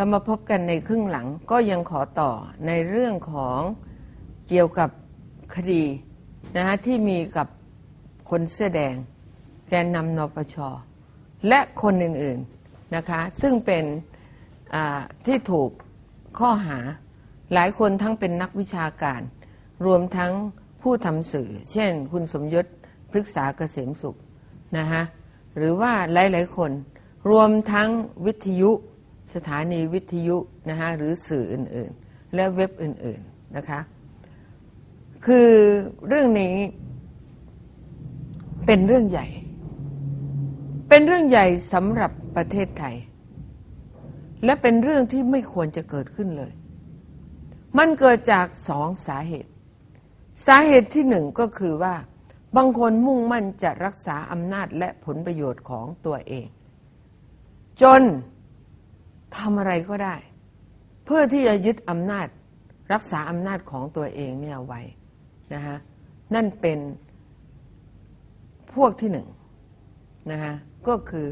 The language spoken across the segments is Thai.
เรามาพบกันในครึ่งหลังก็ยังขอต่อในเรื่องของเกี่ยวกับคดีนะฮะที่มีกับคนเสื้อแดง แกนนำนปช และคนอื่นๆนะคะซึ่งเป็นที่ถูกข้อหาหลายคนทั้งเป็นนักวิชาการ รวมทั้งผู้ทำสื่อ เช่น คุณสมยศพฤกษาเกษมสุขนะฮะหรือว่าหลายๆคนรวมทั้งวิทยุ สถานีวิทยุนะฮะหรือสื่ออื่นๆ และเว็บอื่นๆนะคะคือเรื่องนี้เป็นเรื่องใหญ่ เป็นเรื่องใหญ่สำหรับประเทศไทย และเป็นเรื่องที่ไม่ควรจะเกิดขึ้นเลย มันเกิดจากสองสาเหตุ สาเหตุที่หนึ่งก็คือว่า บางคนมุ่งมั่นจะรักษาอำนาจและผลประโยชน์ของตัวเอง จน ทำอะไรก็ได้ เพื่อที่จะยึดอำนาจรักษาอำนาจของตัวเองเนี่ยไว้นะฮะนั่นเป็นพวกที่หนึ่งนะฮะก็คือ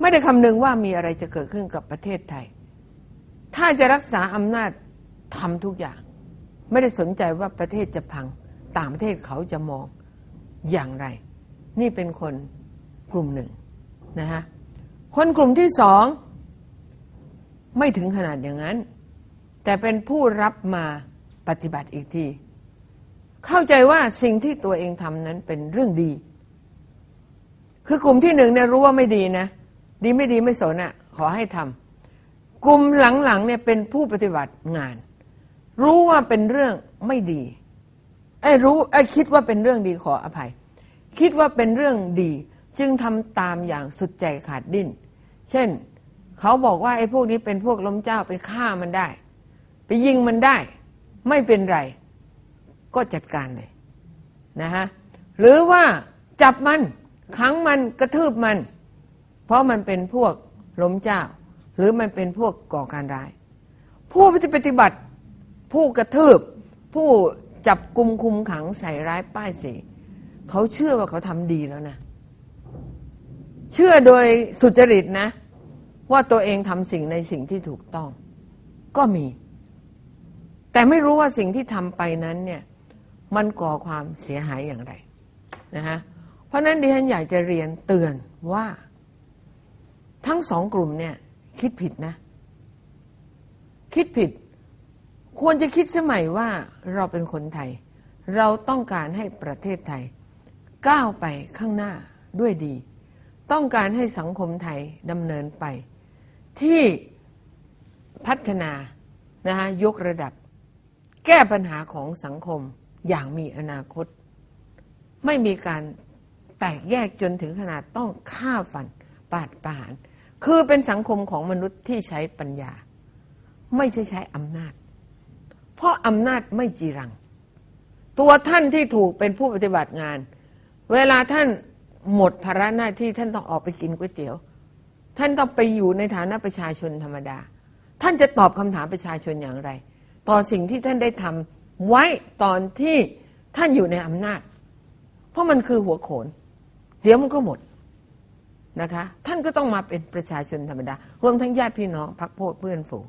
ไม่ได้คำนึงว่ามีอะไรจะเกิดขึ้นกับประเทศไทย ถ้าจะรักษาอำนาจทำทุกอย่าง ไม่ได้สนใจว่าประเทศจะพัง ต่างประเทศเขาจะมองอย่างไร นี่เป็นคนกลุ่มหนึ่งนะฮะคนกลุ่มที่สอง ไม่ถึงขนาดอย่างนั้น แต่เป็นผู้รับมาปฏิบัติอีกที เข้าใจว่าสิ่งที่ตัวเองทำนั้นเป็นเรื่องดี คือกลุ่มที่หนึ่งเนี่ยรู้ว่าไม่ดีนะ ดีไม่ดีไม่สนอะ่ะ ขอให้ทำกลุ่มหลังๆเนี่ยเป็นผู้ปฏิบัติงาน รู้ว่าเป็นเรื่องไม่ดีไอ้รู้ไอ้คิดว่าเป็นเรื่องดีขออภัย คิดว่าเป็นเรื่องดี จึงทำตามอย่างสุดใจขาดดิ้น เช่น เขาบอกว่าไอ้พวกนี้เป็นพวกล้มเจ้าไปฆ่ามันได้ ไปยิงมันได้ ไม่เป็นไร ก็จัดการเลยนะฮะหรือว่าจับมันขังมันกระทืบมัน เพราะมันเป็นพวกล้มเจ้า หรือมันเป็นพวกก่อการร้าย ผู้ปฏิบัติ ผู้กระทืบ ผู้จับกลุมคุมขังใส่ร้ายป้ายสีเขาเชื่อว่าเขาทำดีแล้วนะ เชื่อโดยสุจริตนะ ว่าตัวเองทำสิ่งในสิ่งที่ถูกต้อง ก็มี แต่ไม่รู้ว่าสิ่งที่ทำไปนั้นเนี่ยมันก่อความเสียหายอย่างไรนะฮะเพราะนั้นดิฉันอยากจะเรียนเตือนว่า ทั้งสองกลุ่มเนี่ยคิดผิดนะ คิดผิด ควรจะคิดสมัยว่าเราเป็นคนไทย เราต้องการให้ประเทศไทย ก้าวไปข้างหน้าด้วยดี ต้องการให้สังคมไทยดำเนินไป ที่พัฒนานะฮะยกระดับ แก้ปัญหาของสังคมอย่างมีอนาคต ไม่มีการแตกแยกจนถึงขนาดต้องฆ่าฟันปาดประหาร คือเป็นสังคมของมนุษย์ที่ใช้ปัญญา ไม่ใช่ใช้อำนาจ เพราะอำนาจไม่จีรัง ตัวท่านที่ถูกเป็นผู้ปฏิบัติงาน เวลาท่านหมดภาระหน้าที่ท่านต้องออกไปกินก๋วยเตี๋ยว ท่านต้องไปอยู่ในฐานะประชาชนธรรมดา ท่านจะตอบคำถามประชาชนอย่างไร ต่อสิ่งที่ท่านได้ทำไว้ตอนที่ท่านอยู่ในอำนาจ เพราะมันคือหัวโขน เดี๋ยวมันก็หมดนะคะท่านก็ต้องมาเป็นประชาชนธรรมดารวมทั้งญาติพี่น้องพักพวกเพื่อนฝูง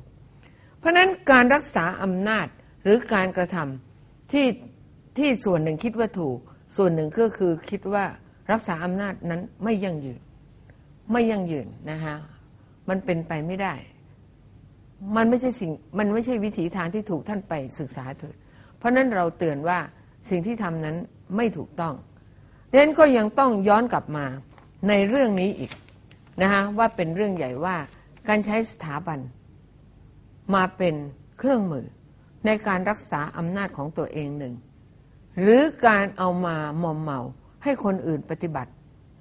เพราะฉะนั้นการรักษาอำนาจหรือการกระทำที่ที่ส่วนหนึ่งคิดว่าถูก ส่วนหนึ่งก็คือคิดว่ารักษาอำนาจนั้นไม่ยั่งยืน ไม่ยั่งยืนนะคะมันเป็นไปไม่ได้ มันไม่ใช่สิ่งมันไม่ใช่วิถีทางที่ถูกท่านไปศึกษาเถิดเพราะนั้นเราเตือนว่าสิ่งที่ทำนั้นไม่ถูกต้องดังนั้นก็ยังต้องย้อนกลับมาในเรื่องนี้อีกนะคะว่าเป็นเรื่องใหญ่ว่าการใช้สถาบัน มาเป็นเครื่องมือในการรักษาอำนาจของตัวเองหนึ่ง หรือการเอามามอมเมาให้คนอื่นปฏิบัติ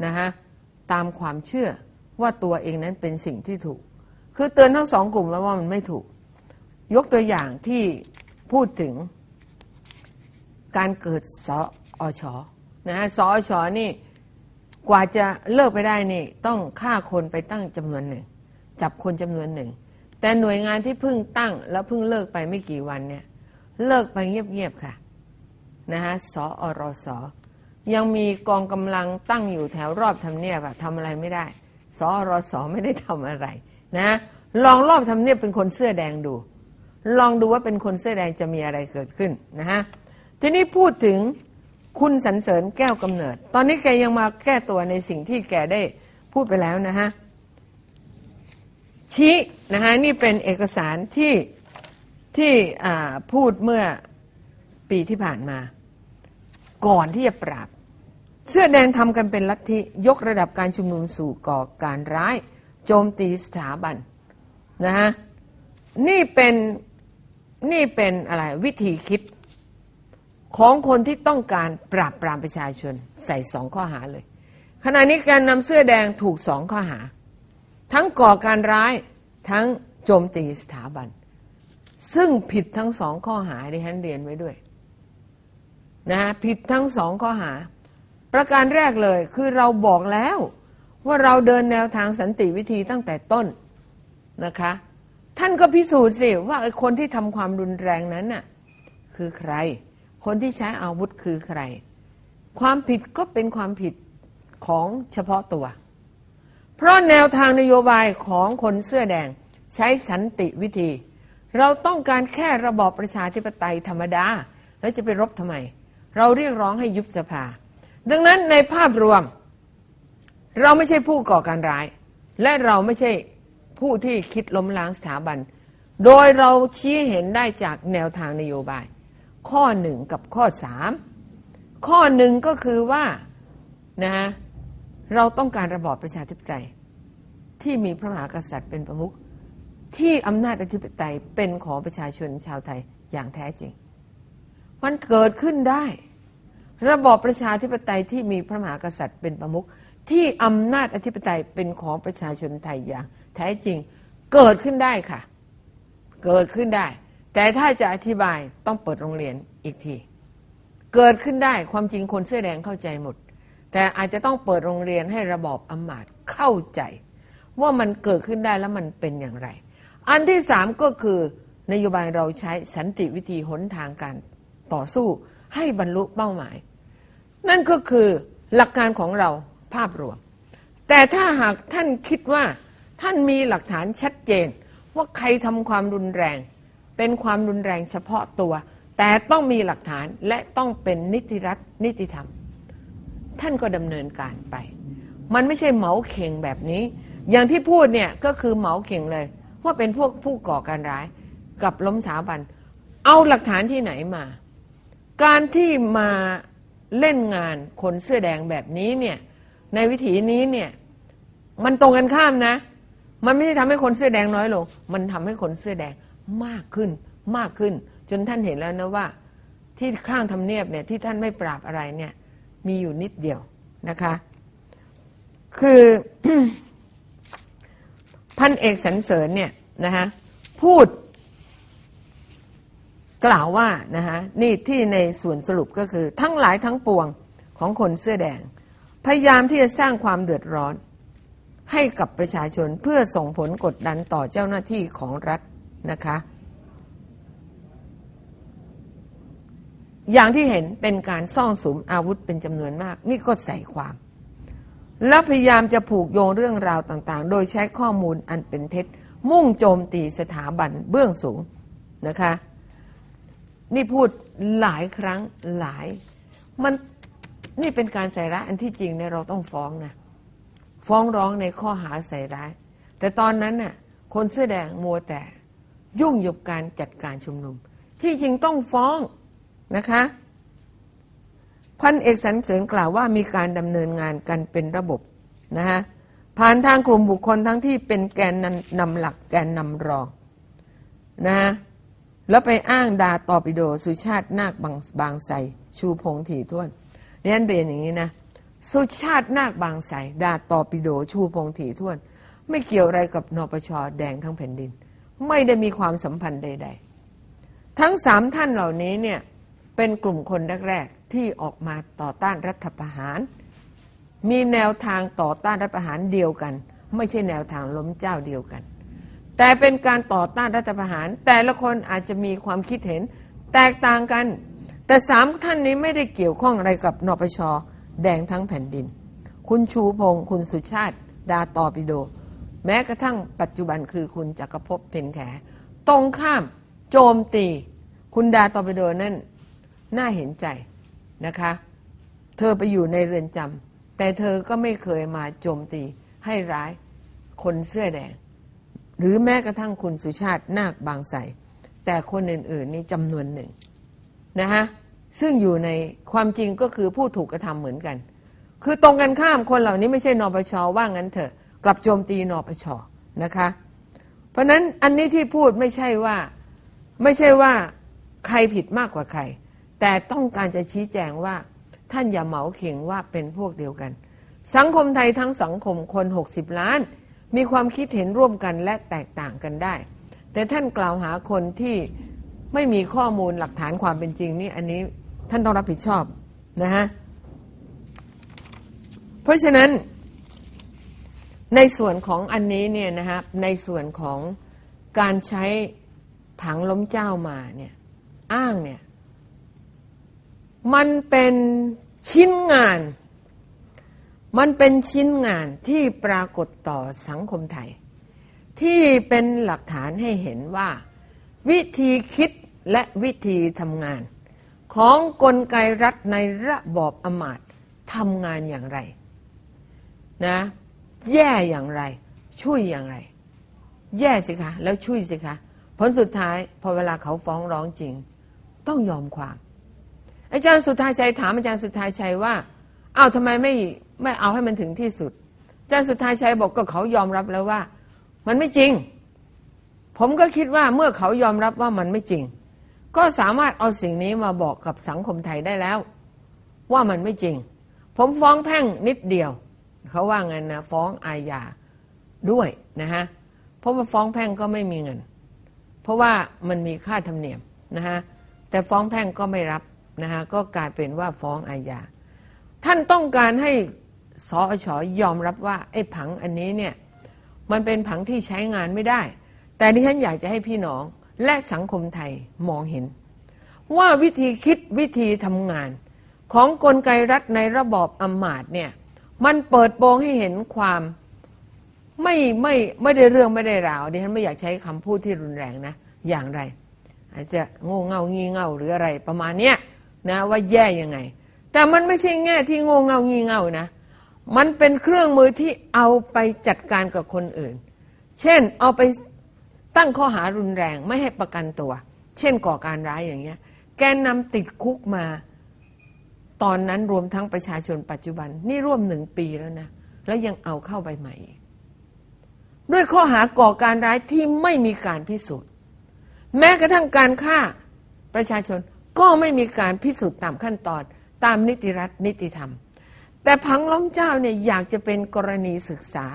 นะฮะ ตามความเชื่อว่าตัวเองนั้นเป็นสิ่งที่ถูก คือเตือนทั้งสองกลุ่มแล้วว่ามันไม่ถูก ยกตัวอย่างที่พูดถึงการเกิดสอชอนะฮะสอชอนี่กว่าจะเลิกไปได้นี่ ต้องฆ่าคนไปตั้งจำนวนหนึ่ง จับคนจำนวนหนึ่ง แต่หน่วยงานที่เพิ่งตั้ง แล้วเพิ่งเลิกไปไม่กี่วันเนี่ย เลิกไปเงียบๆค่ะนะฮะสอรอสอ ยังมีกองกำลังตั้งอยู่แถวรอบทำเนียบอะทำอะไรไม่ได้สอรสอไม่ได้ทำอะไรนะ ลองรอบทำเนียบเป็นคนเสื้อแดงดู ลองดูว่าเป็นคนเสื้อแดงจะมีอะไรเกิดขึ้นนะฮะทีนี้พูดถึงคุณสรรเสริญแก้วกำเนิด ตอนนี้แกยังมาแก้ตัวในสิ่งที่แกได้พูดไปแล้วนะฮะชี้นะฮะนี่เป็นเอกสารที่ที่พูดเมื่อปีที่ผ่านมา ก่อนที่จะปราบ เสื้อแดงทำกันเป็นลัทธิยกระดับการชุมนุมสู่ก่อการร้าย โจมตีสถาบันนะฮะนี่เป็นนี่เป็นอะไรวิธีคิดของคนที่ต้องการปราบปรามประชาชนใส่สองข้อหาเลย ขณะนี้การนำเสื้อแดงถูกสองข้อหา ทั้งก่อการร้ายทั้งโจมตีสถาบัน ซึ่งผิดทั้งสองข้อหาที่ฉันเรียนไว้ด้วยนะฮะผิดทั้งสองข้อหา ประการแรกเลยคือเราบอกแล้วว่าเราเดินแนวทางสันติวิธีตั้งแต่ต้นนะคะ ท่านก็พิสูจน์สิว่าคนที่ทำความรุนแรงนั้นน่ะคือใคร คนที่ใช้อาวุธคือใคร ความผิดก็เป็นความผิดของเฉพาะตัว เพราะแนวทางนโยบายของคนเสื้อแดงใช้สันติวิธี เราต้องการแค่ระบอบประชาธิปไตยธรรมดา แล้วจะไปรบทำไม เราเรียกร้องให้ยุบสภา ดังนั้นในภาพรวม เราไม่ใช่ผู้ก่อการร้าย และเราไม่ใช่ผู้ที่คิดล้มล้างสถาบัน โดยเราชี้เห็นได้จากแนวทางนโยบาย ข้อหนึ่งกับข้อสามข้อหนึ่งก็คือว่านะเราต้องการระบอบประชาธิปไตย ที่มีพระมหากษัตริย์เป็นประมุขที่อำนาจอธิปไตยเป็นของประชาชนชาวไทยอย่างแท้จริง มันเกิดขึ้นได้ ระบอบประชาธิปไตยที่มีพระมหากษัตริย์เป็นประมุขที่อำนาจอธิปไตยเป็นของประชาชนไทยอย่างแท้จริงเกิดขึ้นได้ค่ะ เกิดขึ้นได้ แต่ถ้าจะอธิบายต้องเปิดโรงเรียนอีกที เกิดขึ้นได้ความจริงคนเสื้อแดงเข้าใจหมด แต่อาจจะต้องเปิดโรงเรียนให้ระบอบอำมาตย์เข้าใจ ว่ามันเกิดขึ้นได้แล้วมันเป็นอย่างไร อันที่สามก็คือนโยบายเราใช้สันติวิธีหนทางการต่อสู้ให้บรรลุเป้าหมาย นั่นก็คือหลักการของเราภาพรวม แต่ถ้าหากท่านคิดว่าท่านมีหลักฐานชัดเจน ว่าใครทำความรุนแรง เป็นความรุนแรงเฉพาะตัว แต่ต้องมีหลักฐานและต้องเป็นนิติรัฐนิติธรรม ท่านก็ดำเนินการไป มันไม่ใช่เหมาเข่งแบบนี้ อย่างที่พูดเนี่ยก็คือเหมาเข่งเลยว่าเป็นพวกผู้ก่อการร้ายกับล้มสถาบัน เอาหลักฐานที่ไหนมา การที่มา เล่นงานคนเสื้อแดงแบบนี้เนี่ยในวิถีนี้เนี่ยมันตรงกันข้ามนะ มันไม่ได้ทำให้คนเสื้อแดงน้อยลง มันทำให้คนเสื้อแดงมากขึ้นมากขึ้น จนท่านเห็นแล้วนะว่า ที่ข้างทำเนียบเนี่ยที่ท่านไม่ปราบอะไรเนี่ยมีอยู่นิดเดียวนะคะ คือพันเอกสรรเสริญเนี่ยนะคะพูด กล่าวว่านะคะนี่ที่ในส่วนสรุปก็คือ ทั้งหลายทั้งปวงของคนเสื้อแดง พยายามที่จะสร้างความเดือดร้อน ให้กับประชาชนเพื่อส่งผลกดดันต่อเจ้าหน้าที่ของรัฐนะคะ อย่างที่เห็นเป็นการซ่องสุมอาวุธเป็นจำนวนมาก นี่ก็ใส่ความ แล้วพยายามจะผูกโยงเรื่องราวต่างๆ โดยใช้ข้อมูลอันเป็นเท็จ มุ่งโจมตีสถาบันเบื้องสูงนะคะ นี่พูดหลายครั้งหลาย มันนี่เป็นการใส่ร้ายอันที่จริงเนี่ยเราต้องฟ้องนะฟ้องร้องในข้อหาใส่ร้าย แต่ตอนนั้นน่ะคนเสื้อแดงมัวแต่ยุ่งอยู่กับการจัดการชุมนุม ที่จริงต้องฟ้องนะคะพันเอกสรรเสริญกล่าวว่ามีการดำเนินงานกันเป็นระบบนะฮะผ่านทางกลุ่มบุคคลทั้งที่เป็นแกนนำหลักแกนนำรองนะฮะ แล้วไปอ้างดาตอปิโดสุชาตินาคบางบางไสชูพงถี่ท้วนเรียนเรียนอย่างนี้นะ สุชาตินาคบางไสดาตอปิโดชูพงถี่ท้วน ไม่เกี่ยวอะไรกับนปชแดงทั้งแผ่นดิน ไม่ได้มีความสัมพันธ์ใด ๆ ทั้งสามท่านเหล่านี้เนี่ยเป็นกลุ่มคนแรกๆที่ออกมาต่อต้านรัฐประหาร มีแนวทางต่อต้านรัฐประหารเดียวกัน ไม่ใช่แนวทางล้มเจ้าเดียวกัน แต่เป็นการต่อต้านรัฐประหาร แต่ละคนอาจจะมีความคิดเห็นแตกต่างกัน แต่สามท่านนี้ไม่ได้เกี่ยวข้องอะไรกับนปช แดงทั้งแผ่นดิน คุณชูพงศ์คุณสุชาติ ดาตอปิโด แม้กระทั่งปัจจุบันคือคุณจักรภพเพ็ญแข ตรงข้ามโจมตี คุณดาตอปิโดนั่นน่าเห็นใจนะคะ เธอไปอยู่ในเรือนจำแต่เธอก็ไม่เคยมาโจมตีให้ร้ายคนเสื้อแดง หรือแม้กระทั่งคุณสุชาตินาคบางใสแต่คนอื่น ๆ นี่จำนวนหนึ่งนะฮะซึ่งอยู่ในความจริงก็คือผู้ถูกกระทำเหมือนกัน คือตรงกันข้ามคนเหล่านี้ไม่ใช่นปชว่างั้นเถอะกลับโจมตีนปชนะคะ เพราะนั้นอันนี้ที่พูดไม่ใช่ว่าไม่ใช่ว่าใครผิดมากกว่าใคร แต่ต้องการจะชี้แจงว่าท่านอย่าเหมาเข่งว่าเป็นพวกเดียวกัน สังคมไทยทั้งสังคมคน 60 ล้าน มีความคิดเห็นร่วมกันและแตกต่างกันได้ แต่ท่านกล่าวหาคนที่ไม่มีข้อมูลหลักฐานความเป็นจริงนี่อันนี้ท่านต้องรับผิดชอบนะฮะเพราะฉะนั้นในส่วนของอันนี้เนี่ยนะครับในส่วนของการใช้ผังล้มเจ้ามาเนี่ยอ้างเนี่ยมันเป็นชิ้นงาน มันเป็นชิ้นงานที่ปรากฏต่อสังคมไทย ที่เป็นหลักฐานให้เห็นว่า วิธีคิดและวิธีทำงาน ของกลไกรัฐในระบอบอำมาตย์ทำงานอย่างไรนะแย่อย่างไร ช่วยอย่างไร แย่สิคะแล้วช่วยสิคะผลสุดท้ายพอเวลาเขาฟ้องร้องจริง ต้องยอมความ อาจารย์สุทธาชัยถามอาจารย์สุทธาชัยว่าอ้าวทำไมไม่ ไม่เอาให้มันถึงที่สุดอาจารย์สุดทธายชัยบอกก็เขายอมรับแล้วว่า มันไม่จริง ผมก็คิดว่าเมื่อเขายอมรับว่ามันไม่จริง ก็สามารถเอาสิ่งนี้มาบอกกับสังคมไทยได้แล้ว ว่ามันไม่จริง ผมฟ้องแพ่งนิดเดียว เขาว่างั้นนะฟ้องอาญาด้วยนะฮะเพราะว่าฟ้องแพ่งก็ไม่มีเงิน เพราะว่ามันมีค่าธรรมเนียมนะฮะแต่ฟ้องแพ่งก็ไม่รับนะฮะก็กลายเป็นว่าฟ้องอาญาท่านต้องการให้ สอชอยอมรับว่าไอ้ผังอันนี้เนี่ยมันเป็นผังที่ใช้งานไม่ได้ แต่ที่ฉันอยากจะให้พี่น้องและสังคมไทยมองเห็น ว่าวิธีคิดวิธีทำงาน ของกลไกรัฐในระบอบอำมาตย์เนี่ยมันเปิดโปงให้เห็นความไม่ไม่ไม่ได้เรื่องไม่ได้ราวดิฉันไม่อยากใช้คำพูดที่รุนแรงนะ อย่างไร อาจจะโง่เง่างี่เง่าหรืออะไรประมาณเนี้ยนะว่าแย่ยังไง แต่มันไม่ใช่แง่ที่โง่เง่างี่เง่านะ มันเป็นเครื่องมือที่เอาไปจัดการกับคนอื่น เช่นเอาไปตั้งข้อหารุนแรงไม่ให้ประกันตัว เช่นก่อการร้ายอย่างเงี้ย แกนนำติดคุกมา ตอนนั้นรวมทั้งประชาชนปัจจุบัน นี่ร่วมหนึ่งปีแล้วนะ แล้วยังเอาเข้าไปใหม่อีกด้วยข้อหาก่อการร้ายที่ไม่มีการพิสูจน์ แม้กระทั่งการฆ่าประชาชนก็ไม่มีการพิสูจน์ตามขั้นตอนตามนิติรัฐนิติธรรม แต่พังล้อมเจ้าเนี่ยอยากจะเป็นกรณีศึกษา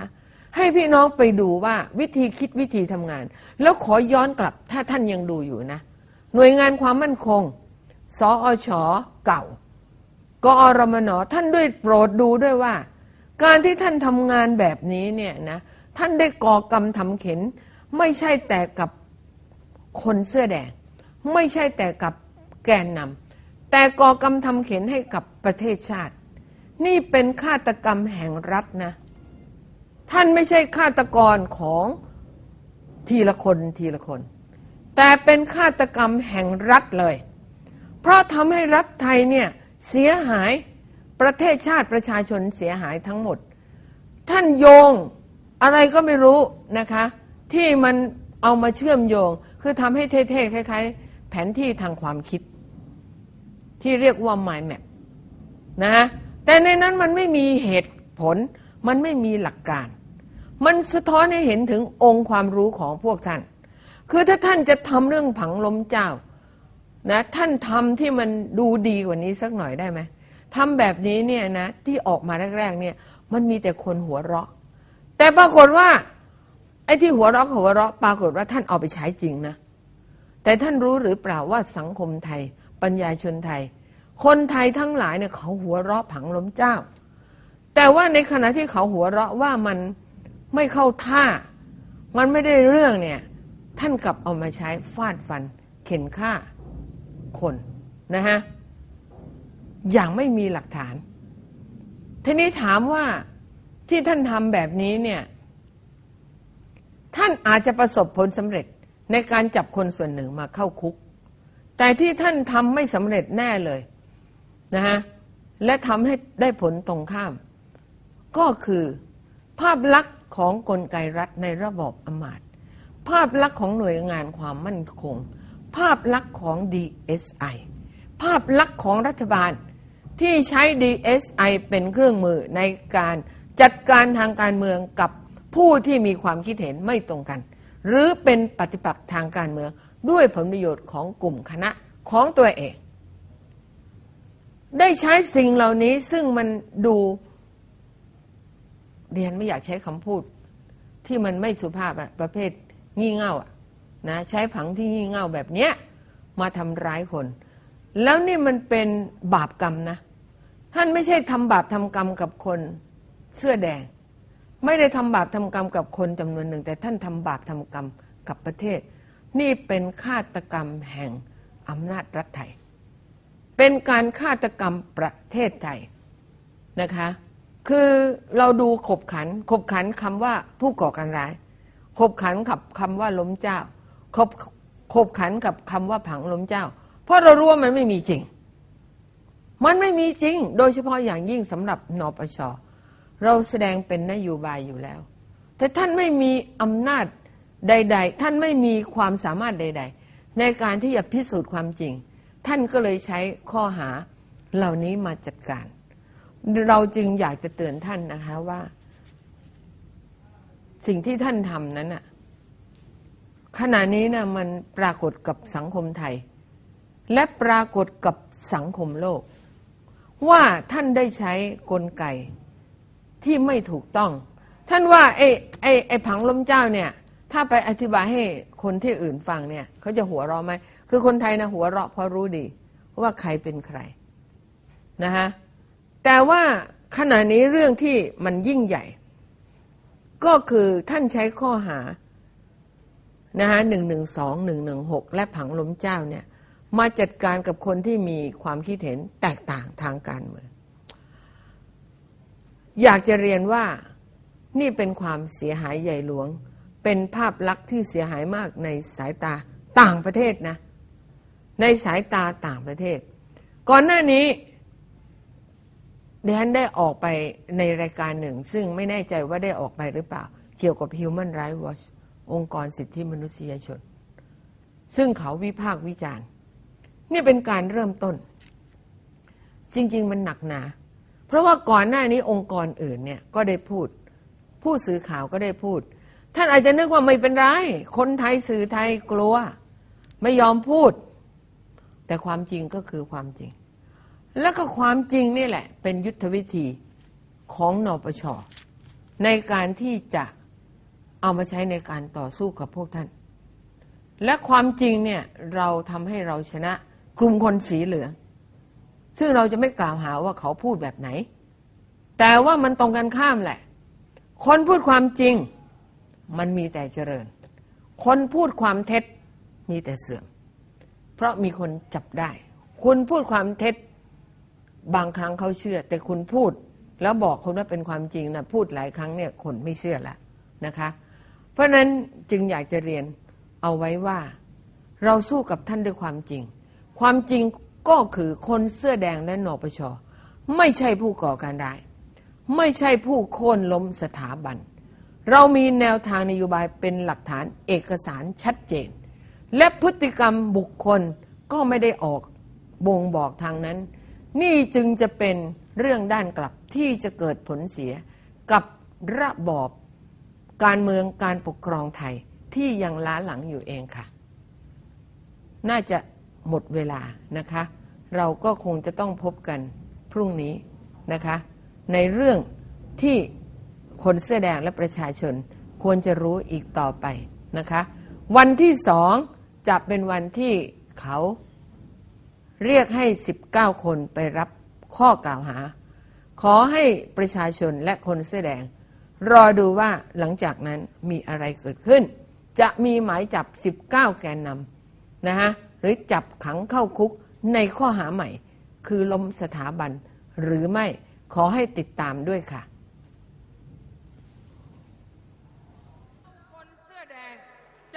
ให้พี่น้องไปดูว่าวิธีคิดวิธีทำงาน แล้วขอย้อนกลับถ้าท่านยังดูอยู่นะ หน่วยงานความมั่นคง สออชเก่ากอรมนท่านด้วยโปรดดูด้วยว่า การที่ท่านทำงานแบบนี้เนี่ยนะท่านได้ก่อกรรมทำเข็น ไม่ใช่แต่กับคนเสื้อแดง ไม่ใช่แต่กับแกนนำแต่ก่อกรรมทำเข็นให้กับประเทศชาติ นี่เป็นฆาตกรรมแห่งรัฐนะ ท่านไม่ใช่ฆาตกรของทีละคนทีละคน แต่เป็นฆาตกรรมแห่งรัฐเลย เพราะทำให้รัฐไทยเนี่ยเสียหายประเทศชาติประชาชนเสียหายทั้งหมด ท่านโยงอะไรก็ไม่รู้นะคะ ที่มันเอามาเชื่อมโยง คือทำให้เท่ๆคล้ายๆ แผนที่ทางความคิด ที่เรียกว่า mind map นะ แต่ในนั้นมันไม่มีเหตุผล มันไม่มีหลักการ มันสะท้อนให้เห็นถึงองค์ความรู้ของพวกท่าน คือถ้าท่านจะทำเรื่องผังล้มเจ้านะท่านทำที่มันดูดีกว่านี้สักหน่อยได้ไหมทำแบบนี้เนี่ยนะที่ออกมาแรกๆเนี่ยมันมีแต่คนหัวเราะ แต่ปรากฏว่าไอ้ที่หัวเราะหัวเราะปรากฏว่าท่านเอาไปใช้จริงนะแต่ท่านรู้หรือเปล่าว่าสังคมไทย ปัญญาชนไทย คนไทยทั้งหลายเนี่ยเขาหัวเราะผังล้มเจ้า แต่ว่าในขณะที่เขาหัวเราะว่ามันไม่เข้าท่า มันไม่ได้เรื่องเนี่ย ท่านกลับเอามาใช้ฟาดฟัน เข็นฆ่าคนนะฮะอย่างไม่มีหลักฐาน ทีนี้ถามว่าที่ท่านทำแบบนี้เนี่ย ท่านอาจจะประสบผลสำเร็จในการจับคนส่วนหนึ่งมาเข้าคุก แต่ที่ท่านทำไม่สำเร็จแน่เลย นะฮะและทำให้ได้ผลตรงข้าม ก็คือภาพลักษณ์ของกลไกรัฐในระบอบอำมาตย์ภาพลักษณ์ของหน่วยงานความมั่นคง ภาพลักษณ์ของ DSI ภาพลักษณ์ของรัฐบาลที่ใช้ DSI เป็นเครื่องมือในการจัดการทางการเมืองกับผู้ที่มีความคิดเห็นไม่ตรงกัน หรือเป็นปฏิปักษ์ทางการเมืองด้วยผลประโยชน์ของกลุ่มคณะของตัวเอง ได้ใช้สิ่งเหล่านี้ซึ่งมันดูเรียนไม่อยากใช้คำพูด ที่มันไม่สุภาพอะประเภทงี่เง่าอะนะใช้ผังที่งี่เง่าแบบเนี้ยมาทำร้ายคน แล้วนี่มันเป็นบาปกรรมนะ ท่านไม่ใช่ทำบาปทำกรรมกับคนเสื้อแดง ไม่ได้ทำบาปทำกรรมกับคนจำนวนหนึ่ง แต่ท่านทำบาปทำกรรมกับประเทศ นี่เป็นฆาตกรรมแห่งอำนาจรัฐไทย เป็นการฆาตกรรมประเทศไทยนะคะ คือเราดูขบขัน ขบขันคำว่าผู้ก่อการร้าย ขบขันกับคำว่าล้มเจ้า ขบขบขันกับคำว่าผังล้มเจ้า เพราะเรารู้ว่ามันไม่มีจริง มันไม่มีจริง โดยเฉพาะอย่างยิ่งสำหรับนปช เราแสดงเป็นนโยบายอยู่แล้ว แต่ท่านไม่มีอำนาจใด ๆ ท่านไม่มีความสามารถใด ๆ ในการที่จะพิสูจน์ความจริง ท่านก็เลยใช้ข้อหาเหล่านี้มาจัดการ เราจึงอยากจะเตือนท่านนะคะว่า สิ่งที่ท่านทำนั้นน่ะขณะนี้นะมันปรากฏกับสังคมไทย และปรากฏกับสังคมโลก ว่าท่านได้ใช้กลไกที่ไม่ถูกต้อง ท่านว่าไอ้ไอ้ไอ้ผังล้มเจ้าเนี่ย ถ้าไปอธิบายให้คนที่อื่นฟังเนี่ยเขาจะหัวเราะไหมคือคนไทยนะหัวเราะเพราะรู้ดีว่าใครเป็นใครนะฮะแต่ว่าขณะนี้เรื่องที่มันยิ่งใหญ่ ก็คือท่านใช้ข้อหานะฮะหนึ่งหนึ่งสองหนึ่งหนึ่งหกและผังล้มเจ้าเนี่ยมาจัดการกับคนที่มีความคิดเห็นแตกต่างทางการเมือง อยากจะเรียนว่านี่เป็นความเสียหายใหญ่หลวง เป็นภาพลักษณ์ที่เสียหายมากในสายตาต่างประเทศนะ ในสายตาต่างประเทศ ก่อนหน้านี้ดิฉันได้ออกไปในรายการหนึ่ง ซึ่งไม่แน่ใจว่าได้ออกไปหรือเปล่า เกี่ยวกับ Human Rights Watch องค์กรสิทธิมนุษยชน ซึ่งเขาวิพากษ์วิจารณ์นี่เป็นการเริ่มต้น จริง ๆ มันหนักหนา เพราะว่าก่อนหน้านี้องค์กรอื่นเนี่ยก็ได้พูด ผู้สื่อข่าวก็ได้พูด ท่านอาจจะนึกว่าไม่เป็นไร คนไทยสื่อไทยกลัว ไม่ยอมพูด แต่ความจริงก็คือความจริง แล้วก็ความจริงนี่แหละ เป็นยุทธวิธีของนปช ในการที่จะเอามาใช้ในการต่อสู้กับพวกท่าน และความจริงเนี่ยเราทำให้เราชนะกลุ่มคนสีเหลือง ซึ่งเราจะไม่กล่าวหาว่าเขาพูดแบบไหน แต่ว่ามันตรงกันข้ามแหละ คนพูดความจริง มันมีแต่เจริญ คนพูดความเท็จมีแต่เสื่อม เพราะมีคนจับได้ คุณพูดความเท็จบางครั้งเขาเชื่อ แต่คุณพูดแล้วบอกคนว่าเป็นความจริงนะพูดหลายครั้งเนี่ยคนไม่เชื่อละนะคะ เพราะนั้นจึงอยากจะเรียนเอาไว้ว่า เราสู้กับท่านด้วยความจริง ความจริงก็คือคนเสื้อแดงและนปช ไม่ใช่ผู้ก่อการร้าย ไม่ใช่ผู้โค่นล้มสถาบัน เรามีแนวทางนโยบายเป็นหลักฐานเอกสารชัดเจน และพฤติกรรมบุคคลก็ไม่ได้ออกบ่งบอกทางนั้น นี่จึงจะเป็นเรื่องด้านกลับที่จะเกิดผลเสียกับระบอบการเมืองการปกครองไทยที่ยังล้าหลังอยู่เองค่ะ น่าจะหมดเวลานะคะ เราก็คงจะต้องพบกันพรุ่งนี้นะคะ ในเรื่องที่ คนเสื้อแดงและประชาชนควรจะรู้อีกต่อไปนะคะ วันที่สองจะเป็นวันที่เขาเรียกให้ 19 คนไปรับข้อกล่าวหา ขอให้ประชาชนและคนเสื้อแดง รอดูว่าหลังจากนั้นมีอะไรเกิดขึ้น จะมีหมายจับ 19 แกนนำนะฮะหรือจับขังเข้าคุกในข้อหาใหม่ คือล้มสถาบันหรือไม่ขอให้ติดตามด้วยค่ะ คนเสื้อแด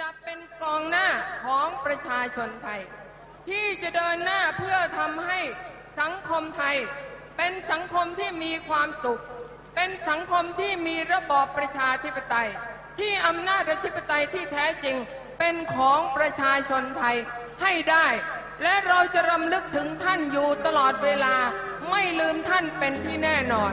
จะเป็นกองหน้าของประชาชนไทย ที่จะเดินหน้าเพื่อทำให้สังคมไทย เป็นสังคมที่มีความสุข เป็นสังคมที่มีระบอบประชาธิปไตย ที่อำนาจอธิปไตยที่แท้จริงเป็นของประชาชนไทยให้ได้ และเราจะรำลึกถึงท่านอยู่ตลอดเวลาไม่ลืมท่านเป็นที่แน่นอน